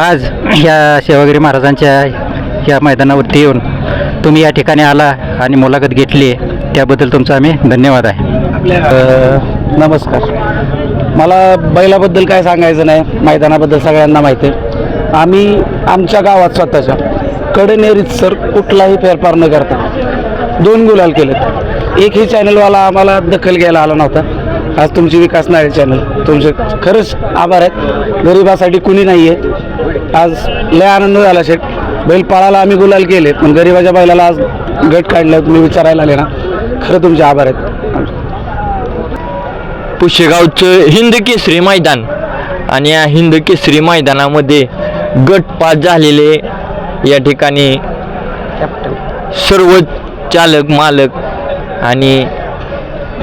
आज ह्या सेवागिरी महाराजांच्या ह्या मैदानावरती येऊन तुम्ही या ठिकाणी आला आणि मुलाखत घेतली त्याबद्दल तुमचा आम्ही धन्यवाद आहे. नमस्कार. मला बैलाबद्दल काय सांगायचं नाही मैदानाबद्दल सगळ्यांना माहिती आहे. आम्ही आमच्या गावात स्वतःच्या कडेनेरीत सर कुठलाही फेरफार न करता दोन गुलाल केलेत. एकही चॅनलवाला आम्हाला दखल घ्यायला आला नव्हता. आज तुमची विकास नाळे चॅनल तुमचे खरंच आभार आहेत. गरिबासाठी कुणी नाही आहे आज लय आनंद झाला शेट. बैलपाळाला आम्ही गुलाल केले पण गरिबाच्या बैलाला आज गट काढला तुम्ही विचारायला आले ना खरं तुमचे आभार आहेत. पुशेगावचं हिंद केसरी मैदान आणि या हिंद केसरी मैदानामध्ये गटपात झालेले या ठिकाणी सर्व चालक मालक आणि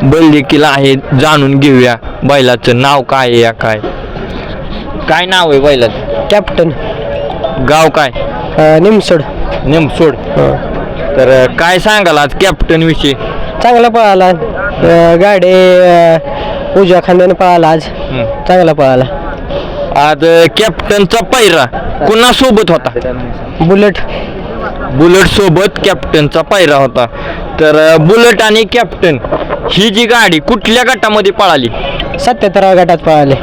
बैल देखील आहेत जाणून घेऊया बैलाचं नाव काय आहे या काय? काय नाव आहे बैलाचं? कॅप्टन गाव काय? निमसोड. निमसोड. तर काय सांगाल आज कॅप्टन विषयी? चांगला पळाला. अ, गाडी अ, उजव्या खांद्याने पळाला आज. चांगला पळाला. आज कॅप्टनचा पैरा कुणा सोबत होता? बुलेट. बुलेट सोबत कॅप्टनचा पायरा होता. तर अ, बुलेट आणि कॅप्टन ही जी गाडी कुठल्या गटामध्ये पळाली? सत्याहत्तराव्या गटात पळाले.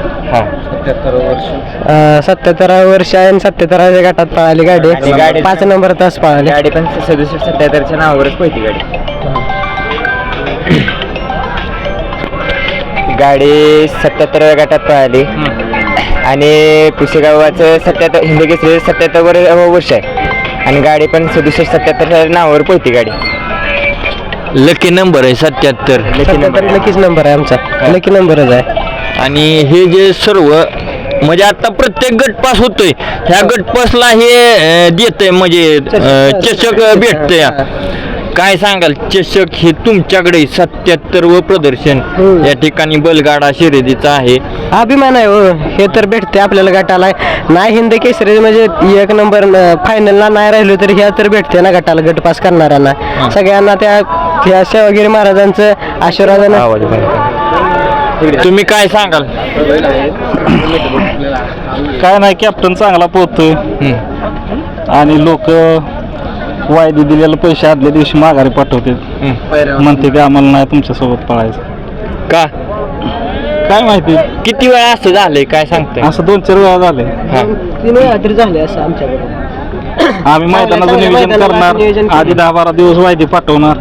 सत्याहत्तराव्या वर्ष. आहे आणि सत्याहत्तराव्या गटात पळाली गाडी. गाडी- पाच नंबर तास पळाली. गाडी पण सदुसष्ट सत्याहत्तरच्या नावावरच पळती गाडी. गाडी सत्याहत्तर गटात पळाली. आणि पुसेगावाचं सत्याहत्तर हिंदकेसरी सत्याहत्तर वर वर्ष आहे. आणि गाडी पण सदुसष्ट सत्याहत्तर नावावर पळती गाडी. लकी नंबर आहे सत्याहत्तर. सत्याहत्तर लकीच नंबर आहे आमचा. लकी नंबरच आहे. आणि हे जे सर्व म्हणजे आता प्रत्येक गटपास होतोय. ह्या गटपासला हे देत म्हणजे अ, चषक भेटतंय. काय सांगाल? चषक हे तुमच्याकडे सत्याहत्तर व प्रदर्शन. हम्म. या ठिकाणी बैलगाडा शर्यतीचा आहे. अभिमान आहे हो. हे तर भेटते आपल्याला गटाला. नाही हिंद केसरी म्हणजे एक नंबर फायनलला नाही राहिलो तर ह्या तर भेटते ना गटाला गट पास करणाऱ्यांना. सगळ्यांना त्या सेवागिरी महाराजांचं आशीर्वादानं तुम्ही काय सांगाल? काय नाही कॅप्टन चांगला पोहतोय. आणि लोक वायदे दिलेले पैसे आदल्या दिवशी माघारी पाठवते म्हणते की आम्हाला नाही तुमच्यासोबत पळायचं. का? काय माहिती? किती वेळा असं झालंय? काय सांगताय? असं दोन चार वेळा झाले तीन वेळा तरी झाले असं आमच्याकडे आम्ही मैदानाचं नियोजन करणार. आधी दहा बारा दिवस वायदे पाठवणार.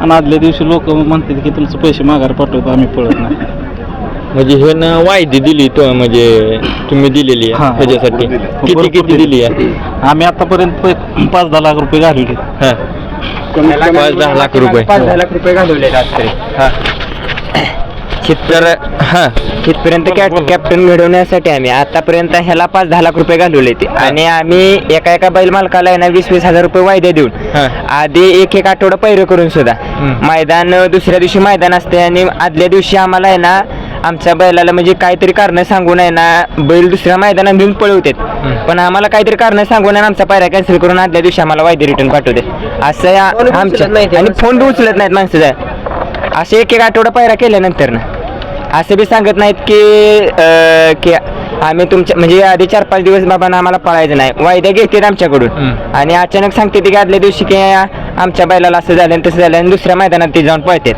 आणि आदल्या दिवशी लोक म्हणतात की तुमचे पैसे माघारी पाठवतो आम्ही पळत नाही. म्हणजे हे ना वायदी दिली तो म्हणजे तुम्ही दिलेली आहे हा. ह्याच्यासाठी किती भरपूर किती दिली आहे? आम्ही आतापर्यंत प- पाच दहा लाख रुपये घालवले. हा. पाच दहा लाख रुपये. पाच दहा लाख रुपये घालवले तरी तर हा. तिथपर्यंत कॅप्टन घडवण्यासाठी आम्ही आतापर्यंत ह्याला पाच दहा लाख रुपये घालवले ते आणि आम्ही एका एका बैल मालकाला आहे ना वीस वीस हजार रुपये वायदे देऊन हा. आधी एक एक आठवडा पैर करून सुद्धा. मैदान दुसऱ्या दिवशी मैदान असते आणि आदल्या दिवशी आम्हाला आहे ना आमच्या बैलाला म्हणजे काहीतरी कारण सांगून आहे ना बैल दुसऱ्या मैदानात घेऊन पळवतात. पण आम्हाला काहीतरी कारण सांगून आहे ना आमचा पायरा कॅन्सल करून आदल्या दिवशी आम्हाला वायदे रिटर्न पाठवते. असं या- आमच्या आणि. फोन बी उचलत नाहीत माणसं असे एक एक आठवडा पायरा केल्यानंतर ना. असं बी सांगत नाहीत की की आम्ही तुमच्या म्हणजे आधी चार पाच दिवस बाबा आम्हाला पळायचं नाही. वायदे घेतात आमच्याकडून. आणि अचानक सांगते की आदल्या दिवशी की आमच्या बैलाला असं झालं तसं झालं आणि दुसऱ्या मैदानात ते जाऊन पळतात.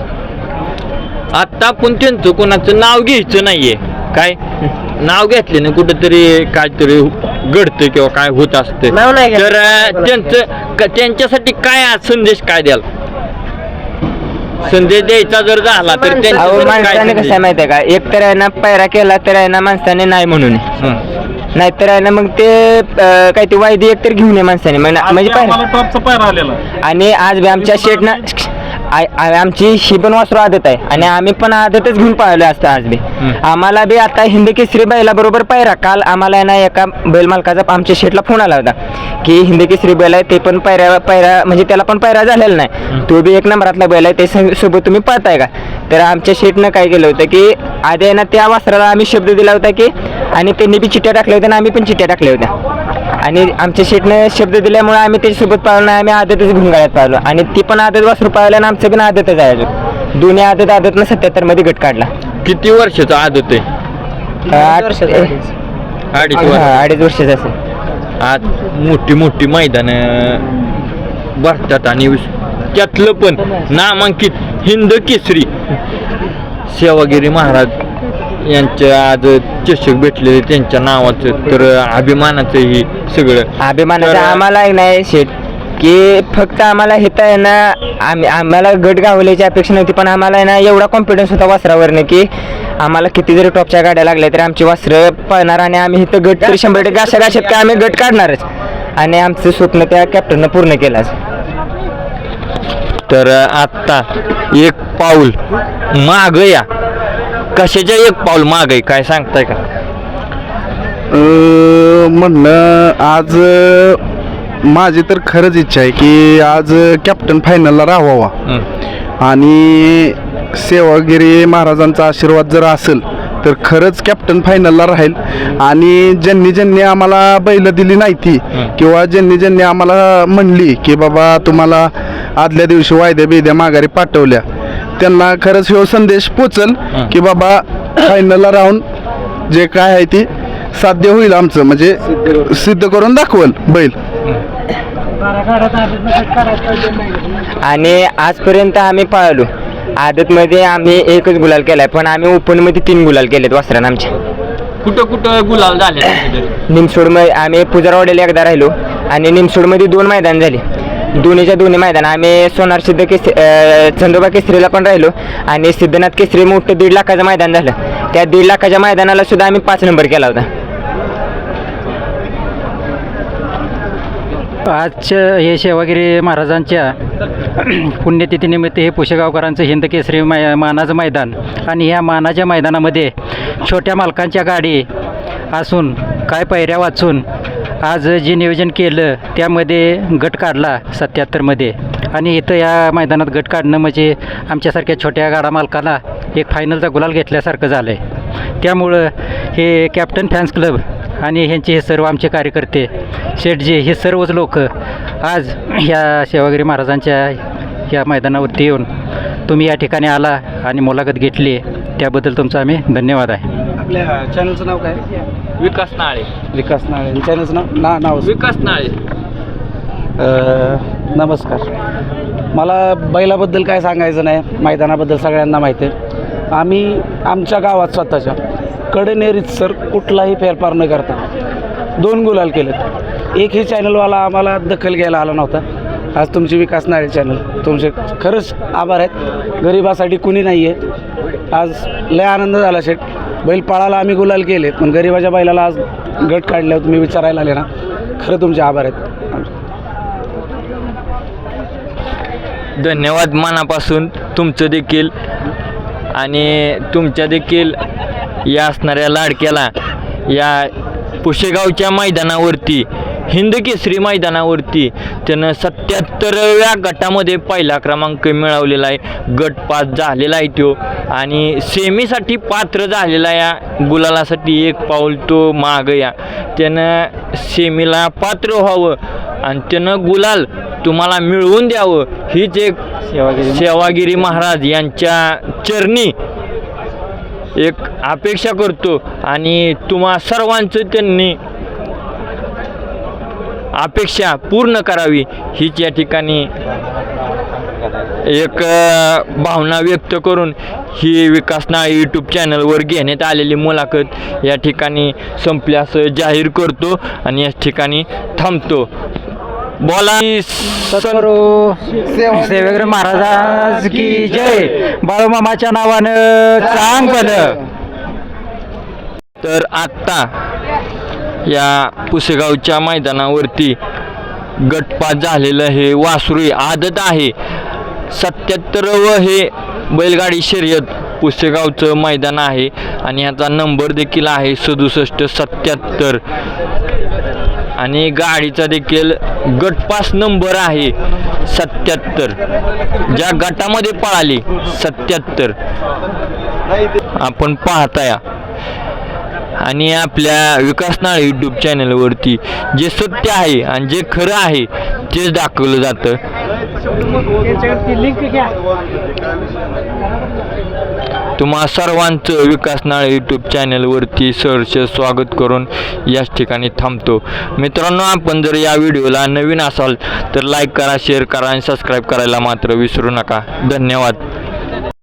आता आपण त्यांचं कोणाचं नाव घ्यायचं नाहीये. काय? नाव घेतले ना कुठेतरी काहीतरी घडतं किंवा काय होत असतं. नाव नाही. तर त्यांचं क- त्यांच्यासाठी काय आज संदेश काय द्याल? संदेश द्यायचा जर झाला तर अहो त्यांच्यासाठी काय माणसाने कसं आहे? माहिती आहे का? एक तर आहे ना पैरा केला तर आहे ना माणसाने नाही म्हणून. हं. नाहीतर आहे ना मग ते अं, काय ते वायदे एक तर घेऊन ये माणसाने. म्हणजे म्हणजे पायरा टॉपचा पायरा आलेला. आणि आज बी आमच्या शेटना आमची ही पण वासरू आदत आहे. आणि आम्ही पण आदतच घेऊन पाहिलं असतं आज बी. आम्हाला बी आता हिंद केसरी बैला बरोबर पायरा. काल आम्हाला आहे ना एका बैल मालकाचा आमच्या शेटला फोन आला होता. की हिंद केसरी बैल आहे ते पण पायऱ्या पायरा म्हणजे त्याला पण पायरा झालेला नाही. तो बी एक नंबरातला बैल आहे ते सोबत तुम्ही पाहताय का? तर आमच्या शेटनं काय केलं होतं की आधी आहे ना त्या वासराला आम्ही शब्द दिला होता की आणि त्यांनी बी चिट्ट्या टाकल्या होत्या आणि आम्ही पण चिट्ट्या टाकल्या होत्या. आणि आमच्या शेटनं शब्द दिल्यामुळे आम्ही त्याच्यासोबत पाळलो नाही आम्ही आदतच घेऊन गाड्यात पाळलो. आणि ती पण आदत वासरू पाळलं आणि आमचं पण आदतच आहे अजून. दोन्ही आदत आदतनं सत्याहत्तरमध्ये गट काढला. किती वर्षाचं आदत आहे? आठ वर्षाचं आहे. अडीच वर्ष. अडीच वर्षाचा असेल. आज मोठी मोठी मैदानं भरतात आणि त्यातलं पण नामांकित हिंद केसरी सेवागिरी महाराज यांच्या आज चषक भेटलेले त्यांच्या नावाचं तर अभिमानाचं ही सगळं. अभिमानाचं तर- आम्हाला नाही शेट की फक्त आम्हाला हे आहे ना आम्ही आम्हाला गट गावल्याची अपेक्षा नव्हती पण आम्हाला ना एवढा कॉन्फिडन्स होता वासरावरनं की आम्हाला किती जरी टॉपच्या गाड्या लागल्या तरी आमची वासरं पळणार आणि आम्ही इथं गट तरी शंभर टक्के अशा गाशात की आम्ही गट काढणारच. आणि आमचं स्वप्न त्या कॅप्टननं पूर्ण केलं आज. तर आत्ता एक पाऊल माग या. कशाच्या एक पाऊल माग आहे? काय सांगताय का? म्हणणं आज माझी तर खरंच इच्छा आहे की आज कॅप्टन फायनलला राहावा. आणि सेवागिरी महाराजांचा आशीर्वाद जर असेल तर खरंच कॅप्टन फायनलला राहील. आणि ज्यांनी ज्यांनी आम्हाला बैल दिली नाही ती किंवा ज्यांनी ज्यांनी आम्हाला म्हणली की बाबा तुम्हाला आदल्या दिवशी वायद्या बेद्या माघारी पाठवल्या त्यांना खरंच ह्यो संदेश पोचल की बाबा फायनलला राहून जे काय आहे ते साध्य होईल आमचं. म्हणजे सिद्ध करून दाखवल बैल. आणि आजपर्यंत आम्ही पळालो आदतमध्ये आम्ही एकच गुलाल केलाय पण आम्ही ओपनमध्ये तीन गुलाल केलेत वासरानं आमच्या. कुठं कुठं गुलाल झाले निमसोडमध्ये आम्ही पुजारवाडीला एकदा राहिलो आणि निमसोडमध्ये दोन मैदान झाले. दोन्हीच्या दोन्ही मैदान. आम्ही सोनार सिद्ध केसरी चंदोबा केसरीला पण राहिलो आणि सिद्धनाथ केसरी मोठं दीड लाखाचं मैदान झालं. त्या दीड लाखाच्या मैदानाला सुद्धा आम्ही पाच नंबर केला होता. आजच्या हे सेवागिरी महाराजांच्या पुण्यतिथीनिमित्त हे पुशेगावकरांचं हिंद केसरी मै मानाचं मैदान आणि ह्या मानाच्या मैदानामध्ये छोट्या मालकांच्या गाडी असून काय पायऱ्या वाचून आज जे नियोजन केलं त्यामध्ये गट काढला सत्याहत्तरमध्ये आणि इथं या मैदानात गट काढणं म्हणजे आमच्यासारख्या छोट्या गाडा मालकाला एक फायनलचा गुलाल घेतल्यासारखं झालं आहे त्यामुळं हे कॅप्टन फॅन्स क्लब आणि ह्यांचे हे सर्व आमचे कार्यकर्ते शेठजी हे सर्वच लोक आज ह्या सेवागिरी महाराजांच्या या मैदानावरती येऊन तुम्ही या ठिकाणी आला आणि मुलाखत घेतली. त्याबद्दल तुमचा आम्ही धन्यवाद आहे. आपल्या चॅनलचं नाव काय? विकास नाळे. विकास नाळे. चॅनलचं नाव ना नाव विकास नाळे. अ, नमस्कार. मला बैलाबद्दल काय सांगायचं नाही मैदानाबद्दल सगळ्यांना माहिती आहे. आम्ही आमच्या गावात स्वतःच्या कडेनेरीत सर कुठलाही फेरफार न करता दोन गुलाल केलेत. एकही चॅनलवाला आम्हाला दखल घ्यायला आला नव्हता. आज तुमची विकास नाळे चॅनल. तुमचे खरंच आभार आहेत. गरिबासाठी कुणी नाही आहे आज लय आनंद झाला शेट. बैल पळाला आम्ही गुलाल केले पण गरिबाच्या बैलाला आज गट काढल्यावर तुम्ही विचारायला आले ना खरं तुमचे आभार आहेत. धन्यवाद मनापासून तुमचं देखील. आणि तुमच्या देखील या असणाऱ्या लाडक्याला या पुशेगावच्या मैदानावरती हिंद केसरी मैदानावरती त्यानं सत्याहत्तराव्या गटामध्ये पहिला क्रमांक मिळवलेला आहे. गट पास झालेला आहे तो. आणि सेमीसाठी पात्र झालेला या गुलालासाठी एक पाऊल तो माग या. त्यानं सेमीला पात्र व्हावं आणि त्यानं गुलाल तुम्हाला मिळवून द्यावं हीच एक सेवागिरी महाराज यांच्या चरणी एक अपेक्षा करतो. आणि तुम्हा सर्वांचं त्यांनी अपेक्षा पूर्ण करावी. हीच या ठिकाणी एक भावना व्यक्त करून ही विकास नाळे यूट्यूब चॅनलवर घेण्यात आलेली मुलाखत या ठिकाणी संपली असं जाहीर करतो आणि या ठिकाणी थांबतो. बोला सत्करू सेवेगिरी महाराज की जय. बाळूमामाच्या नावानं चांग भलं तर आत्ता या पुसेगावच्या मैदानावरती गटपात झालेलं हे वासरू आदत आहे. सत्याहत्तरावं हे बैलगाडी शर्यत पुसेगावचं मैदान आहे. आणि ह्याचा नंबर देखील आहे सदुसष्ट सत्याहत्तर. आणि गाडीचा देखील गटपास नंबर आहे सत्याहत्तर. ज्या गटामध्ये पळाली सत्याहत्तर. आपण पाहताया. आणि आपल्या विकास नाळे यूट्यूब चॅनलवरती जे सत्य आहे आणि जे खरं आहे तेच दाखवलं जातं. तुम्हा सर्वांचं विकास नाळे यूट्यूब चॅनलवरती सहर्ष स्वागत करून याच ठिकाणी थांबतो. मित्रांनो आपण जर या व्हिडिओला नवीन असाल तर लाईक करा शेअर करा आणि सबस्क्राईब करायला मात्र विसरू नका. धन्यवाद.